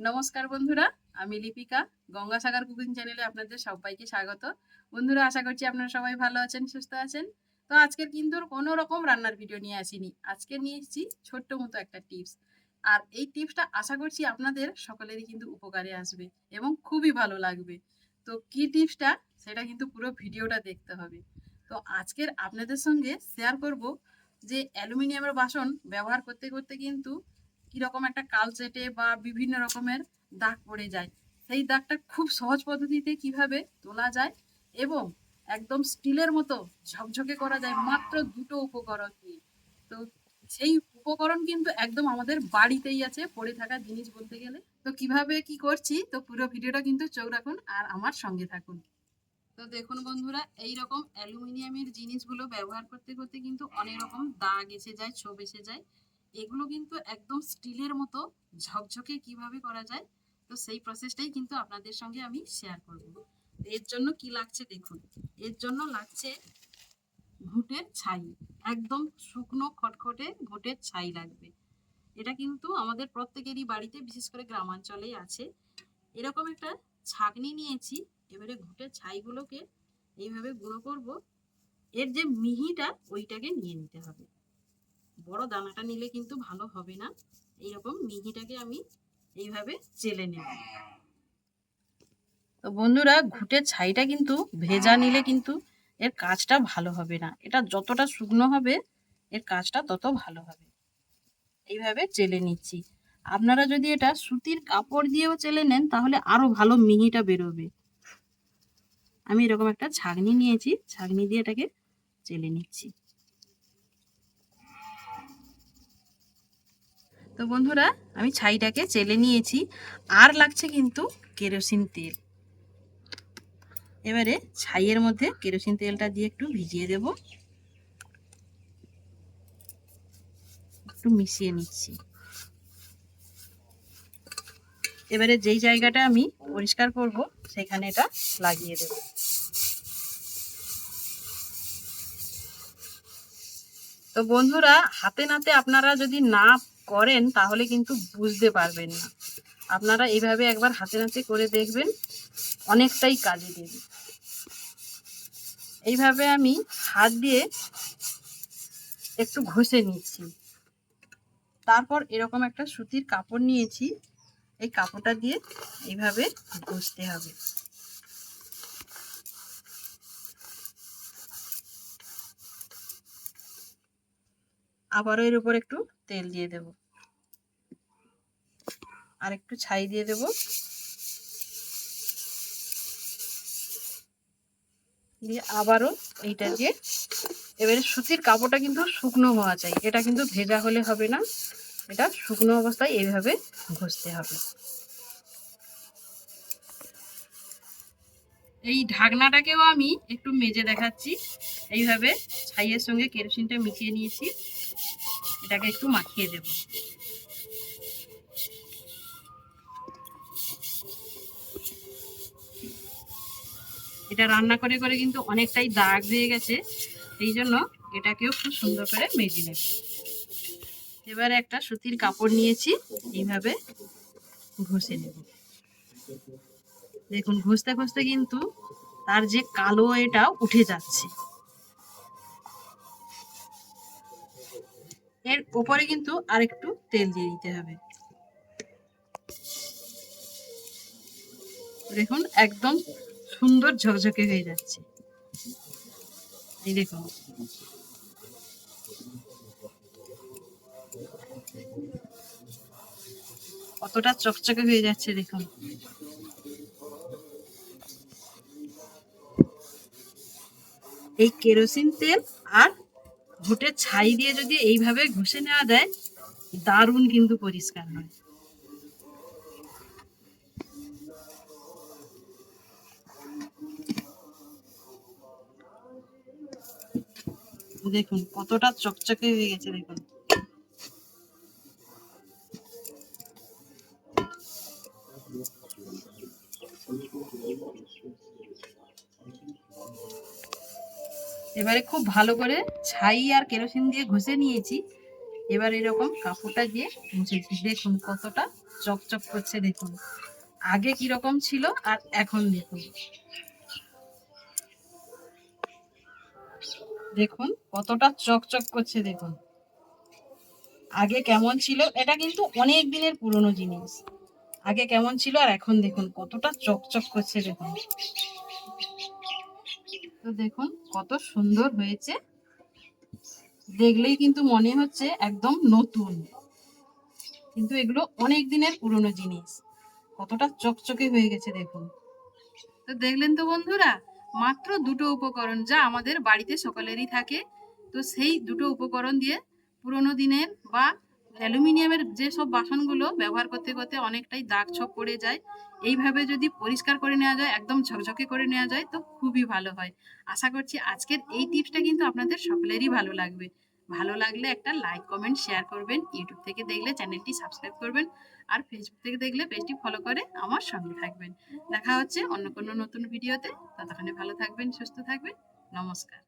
নমস্কার বন্ধুরা, আমি লিপিকা, গঙ্গাসাগর কুকিং চ্যানেলে আপনাদের সবাইকে স্বাগত। বন্ধুরা, আশা করছি আপনারা সবাই ভালো আছেন, সুস্থ আছেন। তো আজকের কিন্তু কোনো রকম রান্নার ভিডিও নিয়ে আসিনি। আজকে নিয়ে এসেছি ছোট্ট মতো একটা টিপস। আর এই টিপসটা আশা করছি আপনাদের সকলেরই কিন্তু উপকারে আসবে এবং খুবই ভালো লাগবে। তো কি টিপসটা? সেটা কিন্তু পুরো ভিডিওটা দেখতে হবে। তো আজকের আপনাদের সঙ্গে শেয়ার করব যে অ্যালুমিনিয়ামের বাসন ব্যবহার করতে করতে কিন্তু কীরকম একটা কালচেটে বা বিভিন্ন রকমের দাগ পড়ে যায়। সেই দাগটা খুব সহজ পদ্ধতিতে কীভাবে তোলা যায় এবং একদম স্টিলের মতো ঝকঝকে করা যায় মাত্র দুটো উপকরণ দিয়ে তো সেই উপকরণ কিন্তু একদম আমাদের বাড়িতেই আছে, পড়ে থাকা জিনিস বলতে গেলে। তো কীভাবে কি করছি, তো পুরো ভিডিওটা কিন্তু চোখ রাখুন আর আমার সঙ্গে থাকুন। তো দেখুন বন্ধুরা এই রকম অ্যালুমিনিয়ামের জিনিসগুলো ব্যবহার করতে করতে কিন্তু অনেক রকম দাগ এসে যায়, ছোপ এসে যায়। এগুলো কিন্তু একদম স্টিলের মতো ঝকঝকে কীভাবে করা যায়, তো সেই প্রসেসটাই কিন্তু আপনাদের সঙ্গে আমি শেয়ার করব। এর জন্য কি লাগছে দেখুন, এর জন্য লাগছে ঘুটের ছাই, একদম শুকনো খটখটে ঘুটের ছাই লাগবে। এটা কিন্তু আমাদের প্রত্যেকেরই বাড়িতে, বিশেষ করে গ্রামাঞ্চলেই আছে। এরকম একটা ছাকনি নিয়েছি, এবারে ঘুটের ছাইগুলোকে এইভাবে গুঁড়ো করব। এর যে মিহিটা, ওইটাকে নিয়ে নিতে হবে। বড় দানাটা নিলে কিন্তু ভালো হবে না। এইরকম মিহিটাকে আমি এইভাবে চেলে নেব। তো বন্ধুরা, ঘুটের ছাইটা কিন্তু ভেজা নিলে কিন্তু এর কাজটা ভালো হবে না। এটা যতটা শুকনো হবে, এর কাজটা তত ভালো হবে। এইভাবে চেলে নিচ্ছি। আপনারা যদি এটা সুতির কাপড় দিয়েও চেলে নেন, তাহলে আরও ভালো মিহিটা বেরোবে। আমি এরকম একটা ছাগনি নিয়েছি, ছাগনি দিয়ে এটাকে চেলে নিচ্ছি। তো বন্ধুরা, আমি ছাইটাকে চেলে নিয়েছি। আর লাগছে কিন্তু কেরোসিন তেল। এবারে ছাইয়ের মধ্যে কেরোসিন তেলটা দিয়ে একটু ভিজিয়ে দেব। একটু মিশিয়ে নিচ্ছি। এবারে যেই জায়গাটা আমি পরিষ্কার করব, সেখানে এটা লাগিয়ে দেব। তো বন্ধুরা, হাতে নাতে আপনারা যদি না করেন, তাহলে কিন্তু বুঝতে পারবেন না। আপনারা এইভাবে একবার হাতে নাতে করে দেখবেন, অনেকটাই কাজে দেবে। এইভাবে আমি হাত দিয়ে একটু ঘষে নিচ্ছি। তারপর এরকম একটা সুতির কাপড় নিয়েছি। এই কাপড়টা দিয়ে এইভাবে ঘষতে হবে। আবারও এর উপর একটু তেল দিয়ে দেব। আর একটু ছাই দিয়ে দেব। দিয়ে আবারও এইটা দিয়ে। এবারে সুতির কাপড়টা কিন্তু শুকনো হওয়া চাই। এটা কিন্তু ভেজা হলে হবে না। এটা শুকনো অবস্থায় এইভাবে ঘষতে হবে। এই ঢাকনাটাকেও আমি একটু মেজে দেখাচ্ছি। এইভাবে ছাইয়ের সঙ্গে কেরোসিনটা মিশিয়ে নিয়েছি। এটাকে একটু মাখিয়ে দেব। এটা রান্না করে করে কিন্তু অনেকটাই দাগ দিয়ে গেছে, এই জন্য এটাকেও খুব সুন্দর করে মেজে নেব। এবারে একটা সুতির কাপড় নিয়েছি, এইভাবে ঘষে নেব। দেখুন, ঘষতে ঘষতে কিন্তু তার যে কালো এটা উঠে যাচ্ছে। এর উপরে কিন্তু আরেকটু তেল দিয়ে দিতে হবে। দেখুন, একদম সুন্দর ঝকঝকে হয়ে যাচ্ছে। এই দেখুন। কতটা চকচকে হয়ে যাচ্ছে, দেখুন। এই কেরোসিন তেল আর ঘুটের ছাই দিয়ে যদি এইভাবে ঘষে নেওয়া দেয় দারুণ কিন্তু পরিষ্কার হয়। দেখুন, কতটা চকচকে হয়ে গেছে, দেখুন। এবারে খুব ভালো করে ছাই আর কেরোসিন দিয়ে ঘষে নিয়েছি। এবার এরকম কাপড়টা দিয়ে মুছেছি। দেখুন, কতটা চকচক করছে, দেখুন। আগে কি রকম ছিল আর এখন দেখুন। দেখুন, কতটা চকচক করছে দেখুন। আগে কেমন ছিল, এটা কিন্তু অনেক দিনের পুরনো জিনিস। আগে কেমন ছিল আর এখন দেখুন, কতটা চকচক করছে দেখুন। তো দেখুন, কত সুন্দর হয়েছে। দেখলেই কিন্তু মনে হচ্ছে একদম নতুন। কিন্তু এগুলো অনেক দিনের পুরনো জিনিস। কতটা চকচকে হয়ে গেছে দেখুন। তো দেখলেন তো বন্ধুরা মাত্র দুটো উপকরণ যা আমাদের বাড়িতে সকলেরই থাকে। তো সেই দুটো উপকরণ দিয়ে পুরোনো দিনের বা অ্যালুমিনিয়ামের যেসব বাসনগুলো ব্যবহার করতে করতে অনেকটাই দাগ ছোপ পড়ে যায়। এইভাবে যদি পরিষ্কার করে নেওয়া যায়, একদম ঝকঝকে করে নেওয়া যায়, তো খুবই ভালো হয়। আশা করছি আজকের এই টিপসটা কিন্তু আপনাদের সকলেরই ভালো লাগবে। ভালো লাগলে একটা লাইক কমেন্ট শেয়ার করবেন। ইউটিউব থেকে দেখলে চ্যানেলটি সাবস্ক্রাইব করবেন। আর ফেসবুক থেকে দেখলে পেজটি ফলো করে আমার সঙ্গে থাকবেন। দেখা হচ্ছে অন্য কোনো নতুন ভিডিওতে ততক্ষণে ভালো থাকবেন, সুস্থ থাকবেন। নমস্কার।